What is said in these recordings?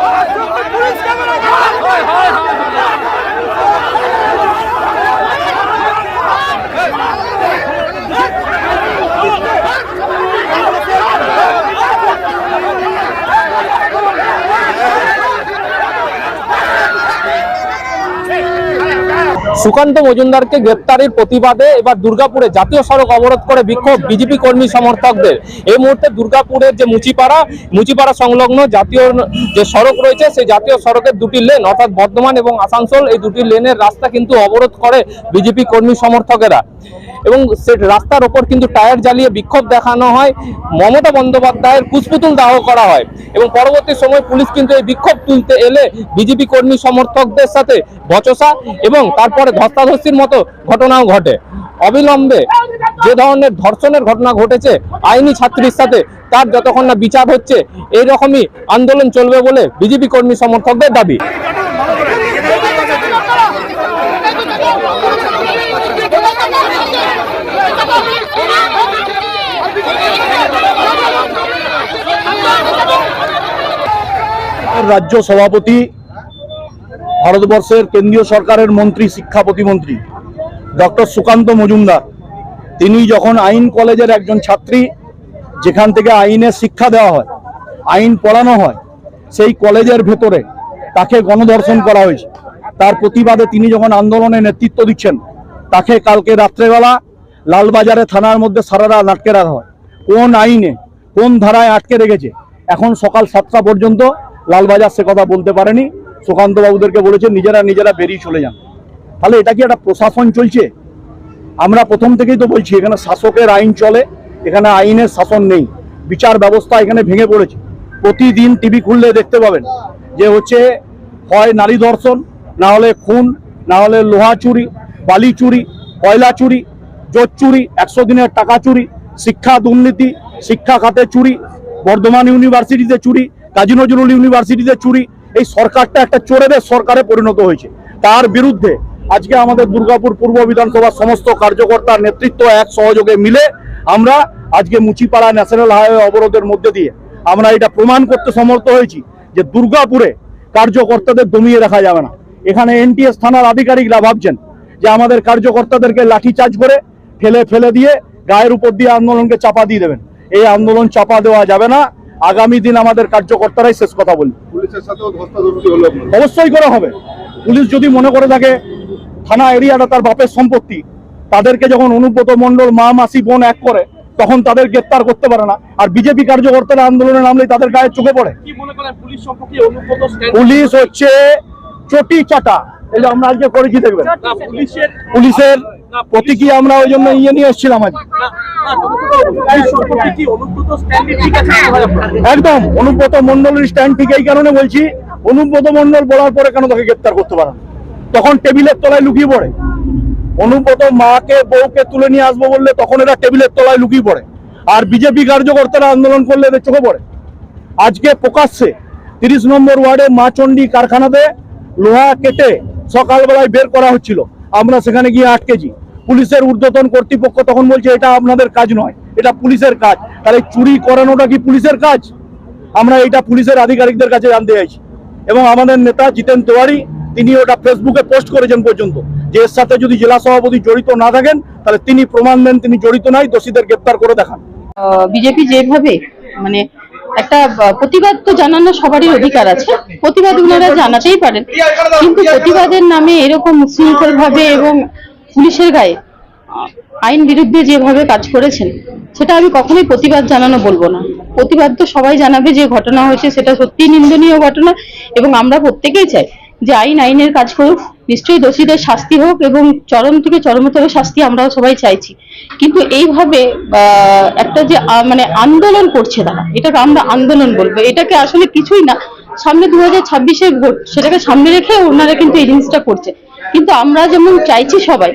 Oh, Sukanta মজুমদারকে গ্রেপ্তারের প্রতিবাদে এবার দুর্গাপুরে জাতীয় সড়ক অবরোধ করে বিক্ষোভ বিজেপি কর্মী সমর্থকদের। এই মুহূর্তে দুর্গাপুরের যে মুচিপাড়া মুচিপাড়া সংলগ্ন জাতীয় যে সড়ক রয়েছে, সেই জাতীয় সড়কের দুটি লেন অর্থাৎ বর্ধমান এবং আসানসোল, এই দুটি লেনের রাস্তা কিন্তু অবরোধ করে বিজেপি কর্মী সমর্থকেরা। এবং সে রাস্তার ওপর কিন্তু টায়ার জ্বালিয়ে বিক্ষোভ দেখানো হয়। মমতা বন্দ্যোপাধ্যায়ের কুচপুতুল দাহ করা হয় এবং পরবর্তী সময় পুলিশ কিন্তু এই বিক্ষোভ তুলতে এলে বিজেপি কর্মী সমর্থকদের সাথে বচসা এবং তারপরে ধস্তাধস্তির মতো ঘটনাও ঘটে। অবিলম্বে যে ধরনের ধর্ষণের ঘটনা ঘটেছে, আইনি ছাত্রীর সাথে তার যতক্ষণ না বিচার হচ্ছে এই রকমই আন্দোলন চলবে বলে বিজেপি কর্মী সমর্থকদের দাবি। রাজ্য সভাপতি, ভারতবর্ষের কেন্দ্রীয় সরকারের মন্ত্রী, শিক্ষা প্রতিমন্ত্রী, ডক্টর সুকান্ত মজুমদার। তিনি যখন আইন কলেজের একজন ছাত্রী, যেখান থেকে আইনের শিক্ষা দেওয়া হয়, আইন পড়ানো হয়, সেই কলেজের ভেতরে তাকে গণধর্ষণ করা হয়েছে। তার প্রতিবাদে তিনি যখন আন্দোলনে নেতৃত্ব দিচ্ছেন, তাকে কালকে রাত্রেবেলা লালবাজারে থানার মধ্যে সারা রাত আটকে রাখা হয়। কোন আইনে, কোন ধারায় আটকে রেখেছে? এখন সকাল সাতটা পর্যন্ত লালবাজার সে কথা বলতে পারেনি। সুকান্ত বাবুদেরকে বলেছে, নিজেরা নিজেরা বেরিয়ে চলে যান। তাহলে এটা কি একটা প্রশাসন চলছে? আমরা প্রথম থেকেই তো বলছি, এখানে শাসকের আইন চলে, এখানে আইনের শাসন নেই। বিচার ব্যবস্থা এখানে ভেঙে পড়েছে। প্রতিদিন টিভি খুললে দেখতে পাবেন যে হচ্ছে, হয় নারী ধর্ষণ, না হলে খুন, না হলে লোহা চুরি, বালি চুরি, কয়লা চুরি জোট চুরি, একশো দিনের টাকা চুরি, শিক্ষা দুর্নীতি, শিক্ষা খাতে চুরি, বর্ধমান ইউনিভার্সিটিতে চুরি কাজী নজরুল ইউনিভার্সিটিতে চুরি। এই সরকারটা একটা চোরেদের সরকারে পরিণত হয়েছে। তার বিরুদ্ধে আজকে আমাদের দুর্গাপুর পূর্ব বিধানসভার সমস্ত কার্যকর্তার নেতৃত্ব এক সহযোগে মিলে আমরা আজকে মুচিপাড়া ন্যাশনাল হাইওয়ে অবরোধের মধ্যে দিয়ে আমরা এটা প্রমাণ করতে সমর্থ হয়েছি যে দুর্গাপুরে কার্যকর্তাদের দমিয়ে রাখা যাবে না। এখানে এনটিএস থানার আধিকারিকরা ভাবছেন যে আমাদের কার্যকর্তাদেরকে লাঠিচার্জ করে ফেলে ফেলে দিয়ে গায়ের উপর দিয়ে আন্দোলনকে চাপা দিয়ে দেবেন। এই আন্দোলন চাপা দেওয়া যাবে না। আগামী দিন আমাদের কার্যকর্তারাই শেষ কথা আপনার। অবশ্যই করা হবে। পুলিশ যদি মনে করে থাকে থানা এরিয়াটা তার বাপের সম্পত্তি তাদেরকে যখন অনুব্রত মণ্ডল মা মাসি বোন এক করে তখন তাদের গ্রেপ্তার করতে পারে না। আর বিজেপি কার্যকর্তারা আন্দোলনে নামলেই তাদের গায়ে চোখে পড়ে। মনে পুলিশ হচ্ছে চটি চাটা। এটা আমরা আজকে করেছি দেখবেন। পুলিশের পুলিশের প্রতীকী আমরা ওই জন্য ইয়ে নিয়ে এসেছিলাম আজ। একদম অনুব্রত মন্ডলের স্ট্যান্ড ঠিক এই কারণে বলছি অনুব্রত মন্ডল বলার পরে কেন তাকে গ্রেপ্তার করতে তখন টেবিলের তলায় লুকিয়ে পড়ে। অনুব্রত মাকে বউকে তুলে নিয়ে আসব বললে তখন এরা টেবিলের তলায় লুকিয়ে পড়ে। আর বিজেপি কার্যকর্তারা আন্দোলন করলে এদের চোখে পড়ে। আজকে প্রকাশ্যে তিরিশ নম্বর ওয়ার্ডে মাচন্ডি কারখানাতে লোহা কেটে সকালবেলায় বের করা হচ্ছিল। আমরা সেখানে গিয়ে আটকেছি পুলিশের ঊর্ধ্বতন কর্তৃপক্ষ তখন বলছে, এটা আপনাদের কাজ নয়, এটা পুলিশের কাজ। তাহলে চুরি করানোটা কি পুলিশের কাজ? আমরা এটা পুলিশের আধিকারিকদের কাছে জানতে চাইছি। এবং আমাদের নেতা জিতেন তেওয়ারি, তিনি ওটা ফেসবুকে পোস্ট করেছেন পর্যন্ত, যে এর সাথে যদি জেলা সভাপতি জড়িত না থাকেন, তাহলে তিনি প্রমাণ দেন তিনি জড়িত নাই, দোষীদের গ্রেপ্তার করে দেখান। বিজেপি যেভাবে মানে একটা প্রতিবাদ তো জানানো সবারই অধিকার আছে। প্রতিবাদ ওনারা জানাতেই পারেন। কিন্তু প্রতিবাদের নামে এরকম উশৃঙ্খল ভাবে এবং পুলিশের গায়ে আইন বিরুদ্ধে যেভাবে কাজ করেছেন, সেটা আমি কখনোই প্রতিবাদ জানানো বলব না। প্রতিবাদ তো সবাই জানাবে যে ঘটনা হয়েছে, সেটা সত্যি নিন্দনীয় ঘটনা এবং আমরা প্রত্যেকেই চাই যে আইন, আইনের কাজ করুক। নিশ্চয়ই দোষীদের শাস্তি হোক এবং চরম থেকে চরমতর শাস্তি আমরাও সবাই চাইছি। কিন্তু এইভাবে একটা যে মানে আন্দোলন করছে তারা, এটাকে আমরা আন্দোলন বলব। এটাকে আসলে কিছুই না। সামনে দু হাজার ভোট, সেটাকে সামনে রেখে ওনারা কিন্তু এই জিনিসটা করছে। কিন্তু আমরা যেমন চাইছি সবাই,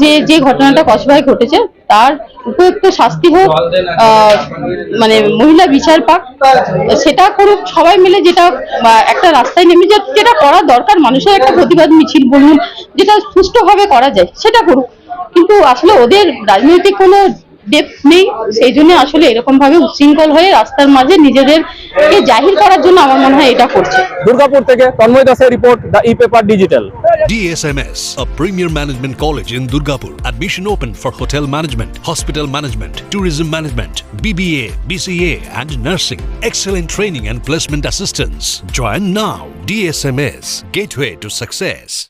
যে যে ঘটনাটা কসবায় ঘটেছে, তার উপযুক্ত শাস্তি হোক মানে মহিলা বিচার পাক, সেটা করুক, সবাই মিলে যেটা একটা রাস্তায় নেমে যা যেটা করা দরকার, মানুষের একটা প্রতিবাদ মিছিল বলুন, যেটা সুষ্ঠুভাবে করা যায়, সেটা করুক। কিন্তু আসলে ওদের রাজনৈতিক কোনো ডেপথ নেই সেই জন্য আসলে এরকম ভাবে উচ্ছৃঙ্খল হয়ে রাস্তার মাঝে নিজেদেরকে জাহির করার জন্য আমার মনে হয় এটা করছে দুর্গাপুর থেকে তন্ময় দাসের report the E paper digital DSMS, a premier management college in Durgapur. Admission open for hotel management, hospital management, tourism management, BBA, BCA, and nursing. Excellent training and placement assistance. Join now. DSMS, gateway to success.